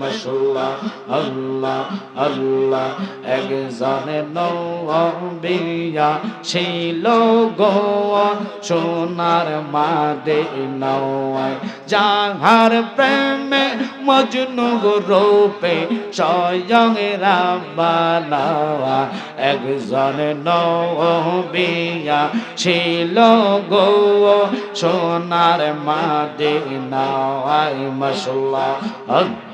মাশাল্লাহ, আল্লাহ আল্লাহ। একজনে নবিয়া ছিল গো সোনার মাদে নয় যাহার প্রেমে মজনু রূপে স্বয়ং রাব্বানা একজন নবিয়া ছিল গো সোনার মাদে নয় মাশাল্লাহ, আল্লাহ।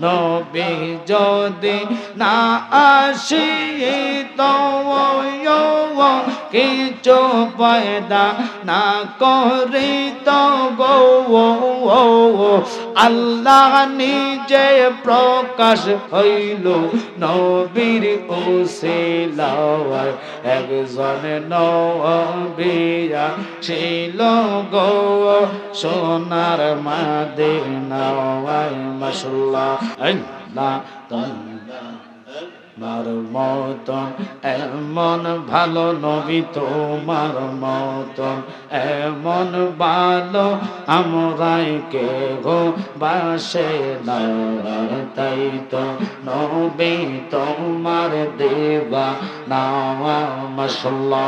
নবী যদি না আসি, তো কিছু পয়দা না করি, তো গো আল্লাহ নিজে প্রকাশ হইল নবীর ওসিলায় একজন নবিয়া ছিল গো, সোনার মাদিনায় মাশাল্লাহ মতন, এমন ভালো নবী তোমার মতন, এমন ভালো আমরাই কে গো বাসে তাই তো নবী তোমার দেবা না মশলা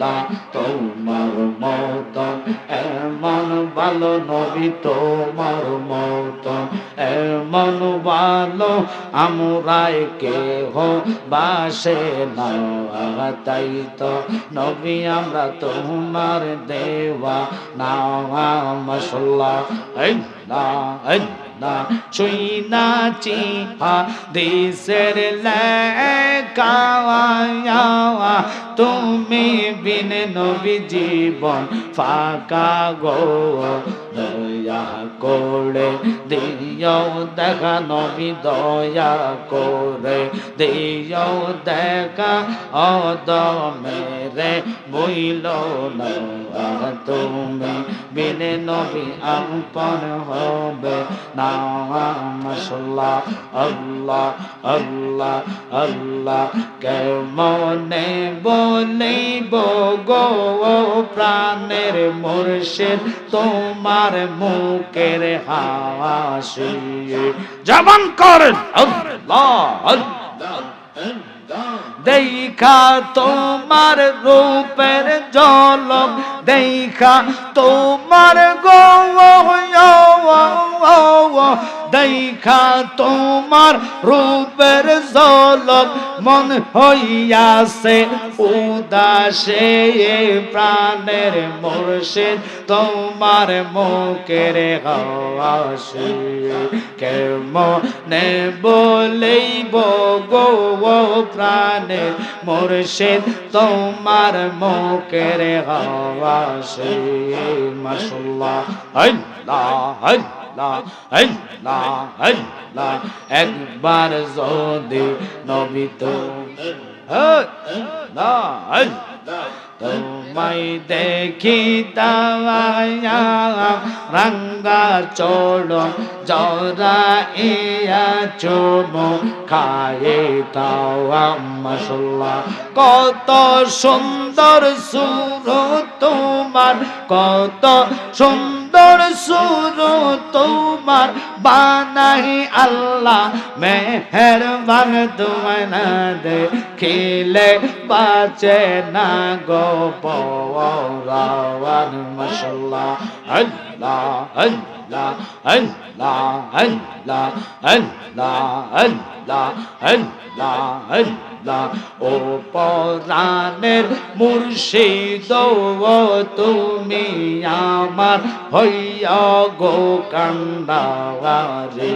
আল্লাহ তোমার মতন, এমন ভালো নবী তোমার মতন, এমন ভালো আমরাই কে হো বাসে না। তাই তো নবী, আমরা তোমার দেওয়া না মশলা না ছুই নাচি হা দেশের লেখা তুমি বিন নবী জীবন ফাঁকা গো। দয়া করে দিও দেখা নবী, দয়া করে দিও দেখা অদ মেরে বইল না তুমি বিন নবী আপন হবে। না মশলা আল্লাহ আল্লাহ আল্লাহ। কেমনে বলিব গো প্রাণের মুর্শিদ, তোমার মুখের হাসি। জবান করেন। আল্লাহ আল্লাহ। দেখা তোমার রূপের জলক দেখা তোমার গো দেখা তোমার রূপের জলক মন হইয়াছে। উদাসে প্রাণের মুর্শিদ তোমার মুখের হাসি কেমনে বলেইব গো প্রাণের মুর্শিদ তোমার মুখের হাসি মাসুল্লাহ আল্লাহ আল্লাহ আল্লাহ আল্লাহ। একবার যদি নবী তো তোমায় দেখি দাওয়ায়া রঙ্গা চোড় জরা ইয়া চুমো খায়ে তাওয়া কত সুন্দর সুর তোমার, কত সুন্দর সুর তোমার বানাই আল্লাহ। মেহরবান তোমায় না দেখিলে বাঁচে না গো পরাওয়ান মশলা আল্লাহ আল্লাহ আল্লাহ আল্লাহ আল্লাহ আল্লাহ আল্লাহ আল্লাহ। ও পরাণের মুর্শিদ তুমি আমার হইয়া গো কান্দারে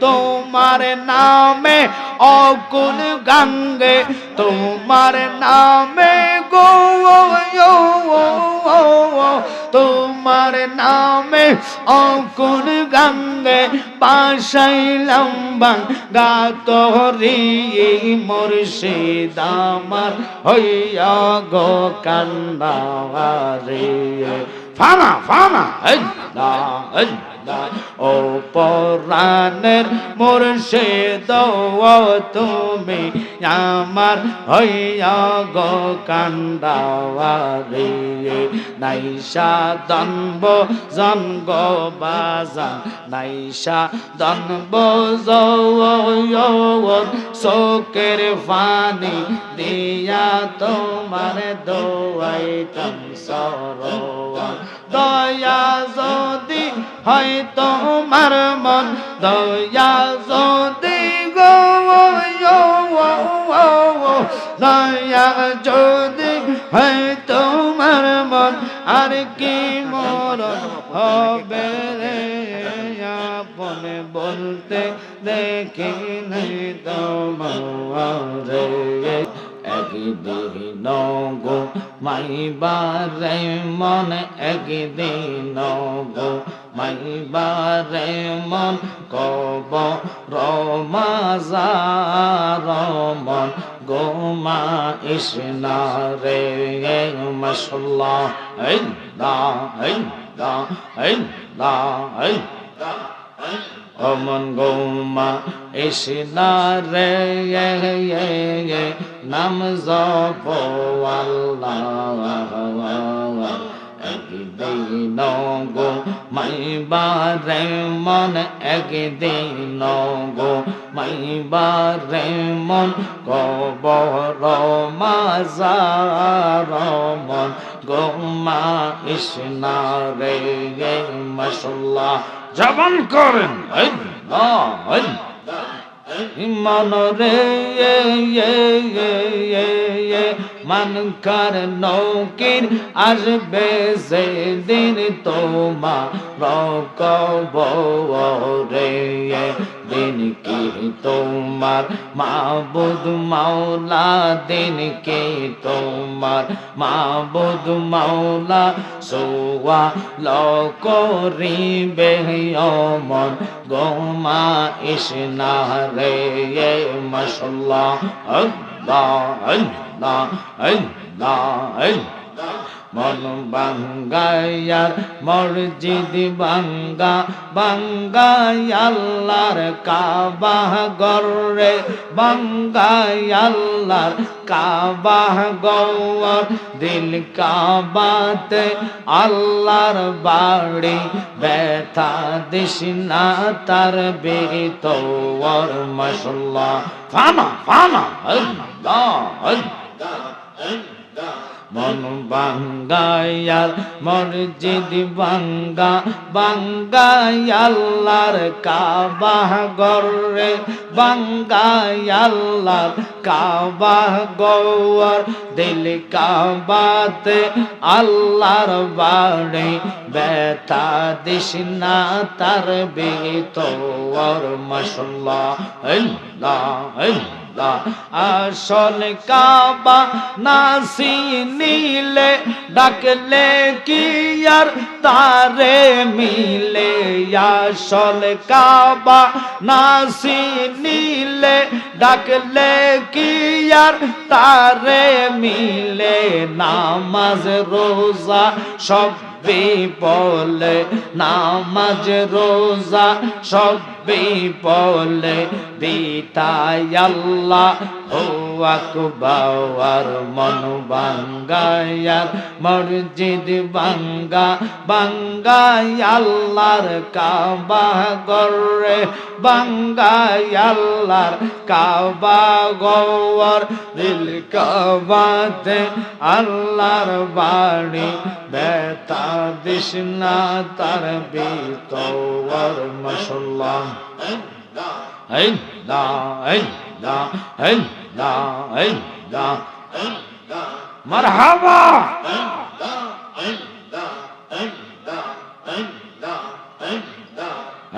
তোমার নামে অকুল গঙ্গে তোমার নামে গো তোমার নামে অকুল গঙ্গে পাশাইলাম গাতরি মুর্শিদ আমার হইয়া গো কান্দারে ফানা ফানা। আল্লাহ আল্লাহ ও পরাণের মুর্শিদ, ও তুমি আমার হইয়া গো কান্দাওয়ারে নাইসা দনব জনগ বাজান নাইসা দনব চোখের ফানি দিয়া তোমার দোয়াইতাম সরোয়ার। দয়া যদি হয় তোমার মন দয়া যদি গো দয়া যদি হয় তোমার মন, আর কি মরণ হবে রে? আপনে বলতে দেখি নাই তোমার একদিন গো, মাইবারে মন, একদিন গো মাইবারে মন কব রমাজার মন গোমা ইসনা রে মশলা এই দা এই দা এই দা এই অমন গৌমা ইসনা রে নাম জপ আল্লাহ। গো মাইবারে মন একদিন গো মাইবারে মন কবর মাজার মন গো মা ইসনা রে মশলা জবান করেন মন রে মানকার নৌকির আসবে সেদিন তোমা রকব রে। দিন কি তোমার, মাবুদ মাওলা দিন কি তোমার, মাবুদ মাওলা সোয়া লকরিবে অমন গোমা ইসনা রে মশলা আল্লাহ আল্লাহ আল্লাহ আল্লাহ। মন বাঙ্গায়ার মসজিদ বাঙ্গা বাঙ্গাই আল্লাহর কাবা গরে বাঙ্গাই আল্লাহর কাবা গৌর দিল কাবাতে আল্লাহর বাড়ি ব্যথা দিস না তার বেতর মশলা ফানা ফানা আল্লাহ আল্লাহ মন বাঙ্গায়ার মসজিদ বাঙ্গা বাঙ্গায়াল্লার কাবা গরে বাঙ্গায়াল্লার কাবা গৌর দিল কাবাতে, আল্লাহর বাড়ি ব্যথা দিস না তার বেতর মশলা আল্লাহ আল্লাহ আসল কাবা নাসি নীলে, ডাকলে কি আর তারে মিলে? আসল কাবা নাসি নীলে, ডাকলে কি আর তারে মিলে? নামাজ, রোজা, সব বলে নামাজ রোজা সবই বলে বিতায় আল্লাহ আকবার মন বাঙ্গায়ার, মসজিদ বাঙ্গা বাঙ্গাই আল্লাহর কাবা গরে বাঙ্গাই আল্লাহর কাবা গৌর দিল কাবাতে আল্লাহর বাড়ি বেতা দিস না তার বিতর মশলা এই দা এই দা এই দা এই দা মারহাবা।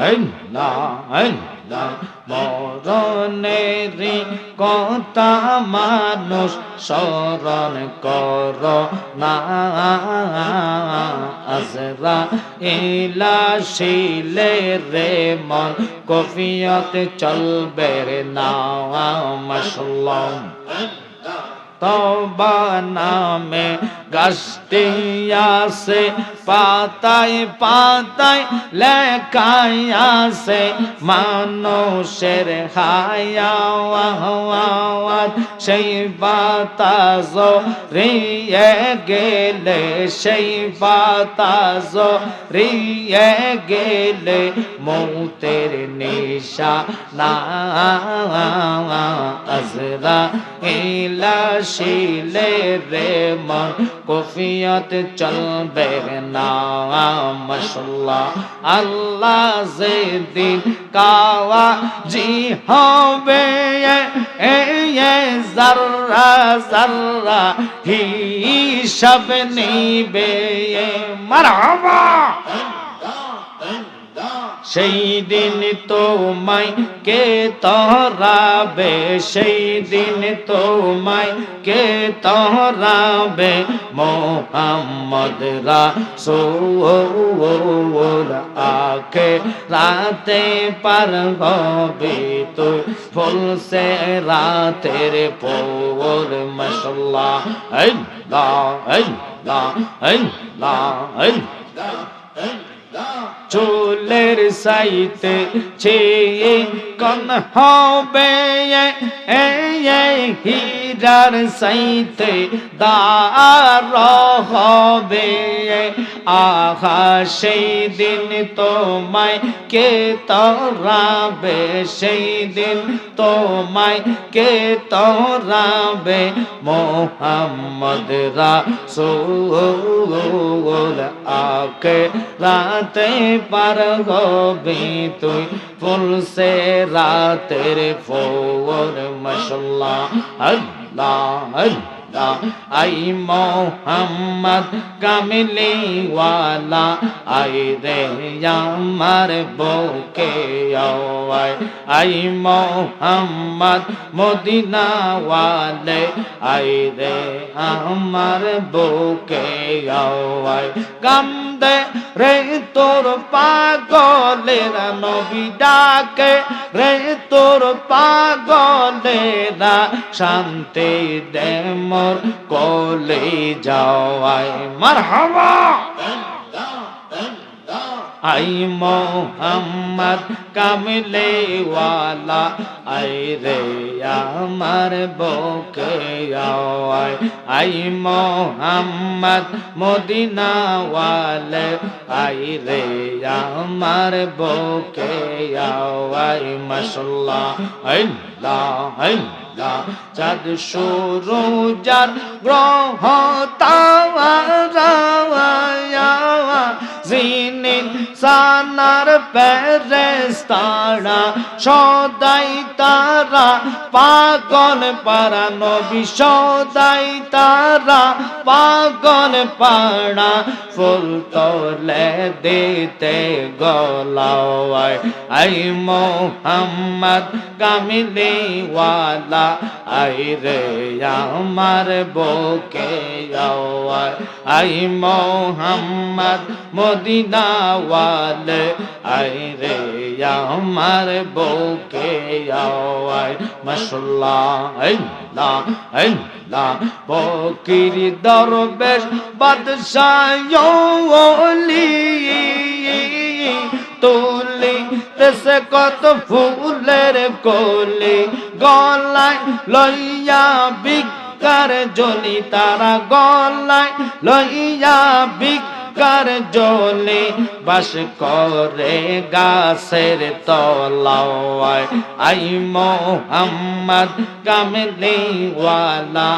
এই না এই না মরণেরই কথা মানুষ স্মরণ কর না। আজরা শিলে রে মন কফিয়ত চলবে না মশলম তবা নামে গাছটি আছে পাতায় পাতায় লেখায় আছে মানুষের হায়াওয়াত সেই বাতাজ রিয়ে গেলে, সেই বাতাজ রিয়ে গেলে, মৌতের নিশা না আজরা ইলা শিলে রে মন কফিয়ত চলবে না মশলা আল্লাহ যেদিন কাওয়া জি হবে জাররা জাররা হিসাব নিবে মারহাবা সেই দিন তোমায় কে তহরাবে সেই দিন তোমায় কে তহরাবে মোহাম্মদ রাসূল আকে রাতে পার হবে তো ফুল সে রাতের পোর মশলা আল্লাহ আল্লাহ আল্লাহ আল্লাহ চুলের সাইতে ছে কন হবে এ হীরার সাইতে দার হবে। আহা, সেই দিন তোমায় কে তরাবে? সেই দিন তোমায় কে তরাবে? মোহাম্মদ রাসূল আকে রাতে পার হবি তুই। ফুল সে রাতের ফোর মশলা আল্লাহ আই মোহাম্মদ কামিলি ওয়ালা আই রে আমার আওয়াই আই মোহাম্মদ মদিনা ওয়ালে আই রে আমার বুকে আওয়াই কান্দে রে তোর পাগলেরা নবী ডাকে রে তোর পাগলেরা শান্তি দে মোর কোলে যাওয়াই মারহাবা। আই মোহাম্মদ কামলে ওয়ালা আই রে আমার বকে আওয়াই আই মোহাম্মদ মদিনা ওয়ালে আই রে আমার বকে আওয়াই মশলা আল্লাহ আল্লাহ। চাঁদ শুরু যার গ্রহ তাওয়ারা জিনিন সানার পেরেস্তারা সদাই তারা, পাগল পারা নবী, সদাই তারা, পাগল পাড়া, ফুল তোলে দিতে গলাওয়ায়। আই মোহাম্মদ কামিলি ওয়ালা আই রে আমার বুকে আই মোহাম্মদ মদিনা ওয়ালে আই রে আমার বুকে আওয়ায়। মাশাল্লাহ আল্লাহ আল্লাহ বকির দরবেশ, বাদশাহ তুলি, দেশে কত ফুলের কলি, গলায় লইয়া বিকার জলি তারা গলায় লইয়া বিকার জলে বাস করে গাছের তলাওয়ায় আই মোহাম্মদ কামলি ওয়ালা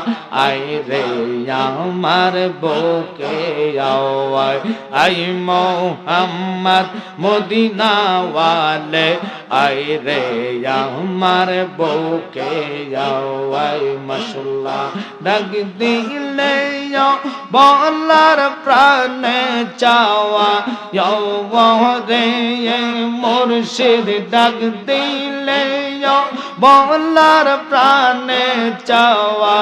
আই রে আমার বুকে আওয়ায়। আই মোহাম্মদ মদিনা ওয়ালে আই রে আমার বুকে আওয়ায়। মশলা ডাক দিলে বলার প্রাণে চাওয়া রে মুর্শিদ ডাক দিলে বলার প্রাণে চাওয়া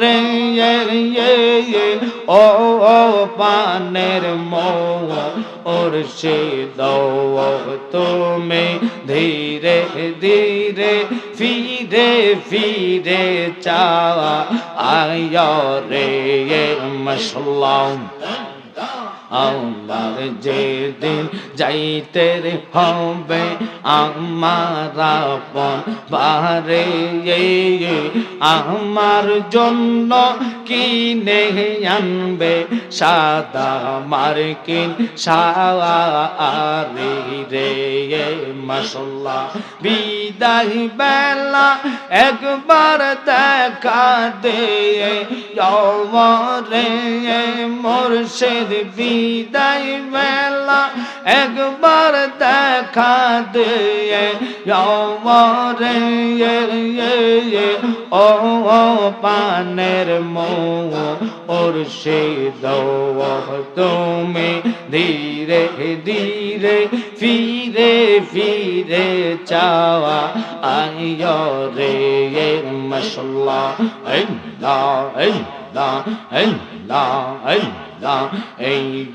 রে ও ও পানের মো ওর সে তুমি ধীরে ধীরে, ফিরে ফিরে চাওয়া, আয় রে মশলাম আমার যেদিন যাইতে হবে আমার আপন আমার জন্য কিনে আনবে সাদা মার্কিন সারি রে মশলা বিদায় বেলা একবার দেখা দে রে মোরশেদ। বিদায় বেলা একবার দেখা দে রে ও পানের মৌ ওর সে তুমি ধীরে ধীরে ফিরে ফিরে চাওয়া আইয় রে মশলা এই দা এই দা এই দা এই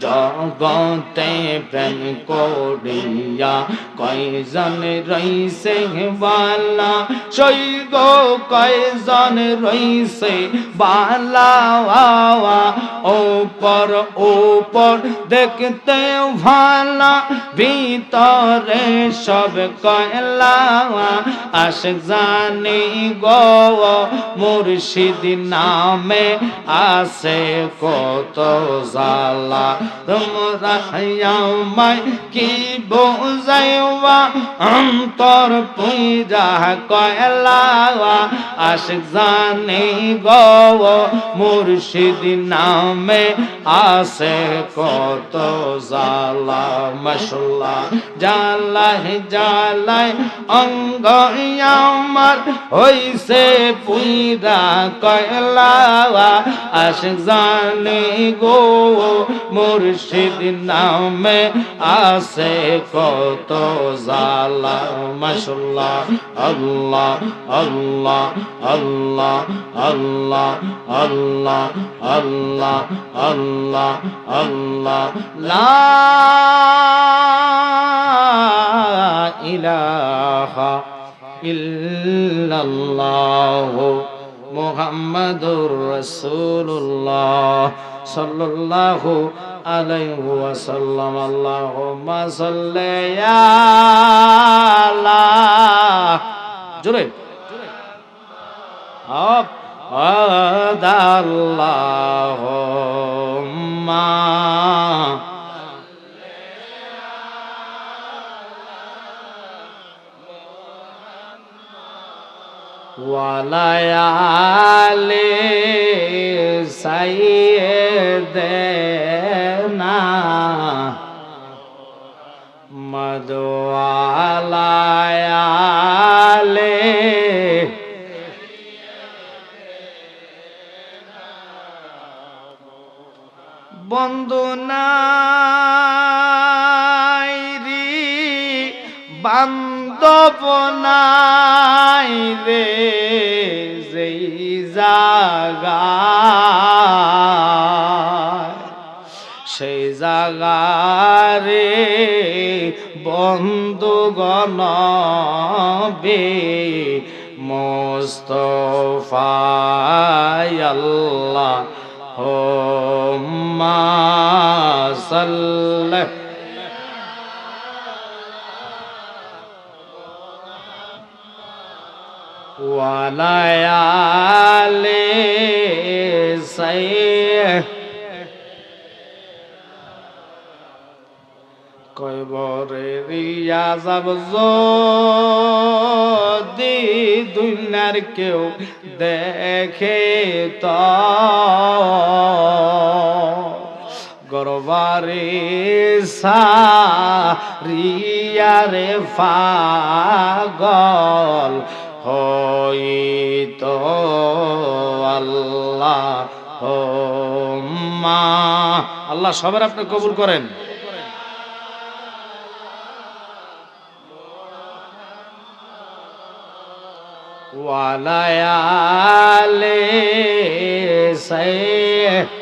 জগতে প্রেম করিয়া কয়জন রইছে বালা সই গো কয়জন রইছে বালা ওপর ওপর দেখতে ভালা ভিতরে সব কয়লা আশক জানি গো মুর্শিদ নামে আসে কত জালা তোমরা আমায় কি বোঝাইবা? অন্তর পুইরা কয়লা, আশক জানি গো, মুর্শিদ নামে আসে কত জালা মশলা জালাই জালাই অঙ্গ আমার হইছে পুইরা কয়লা, আশক জানি গো মুর্শিদ নামে আসে কত জালা মশলা আল্লাহ আল্লাহ আল্লাহ আল্লাহ আল্লাহ আল্লাহ আল্লাহ আল্লাহ, লা ইলাহা ইল্লাল্লাহ। মুহাম্মাদুর রাসূলুল্লাহ সাল্লাল্লাহু আলাইহি ওয়াসাল্লাম। আল্লাহুম্মা সাল্লি আলা জোরে আপ ওয়ালায়ালে সাইয়ে দে বন্ধু গণবে মোস্তফায়াল্লাহ হোম্মা সাল্লাহ ওয়ালায়ালে সাই যাব যদি দুনিয়ার কেউ দেখে তো। গরবারে সারিয়ারে ফাগল হইত আল্লাহ মা আল্লাহ সবার আপনি কবুল করেন। ওয়ালায়ালে সাই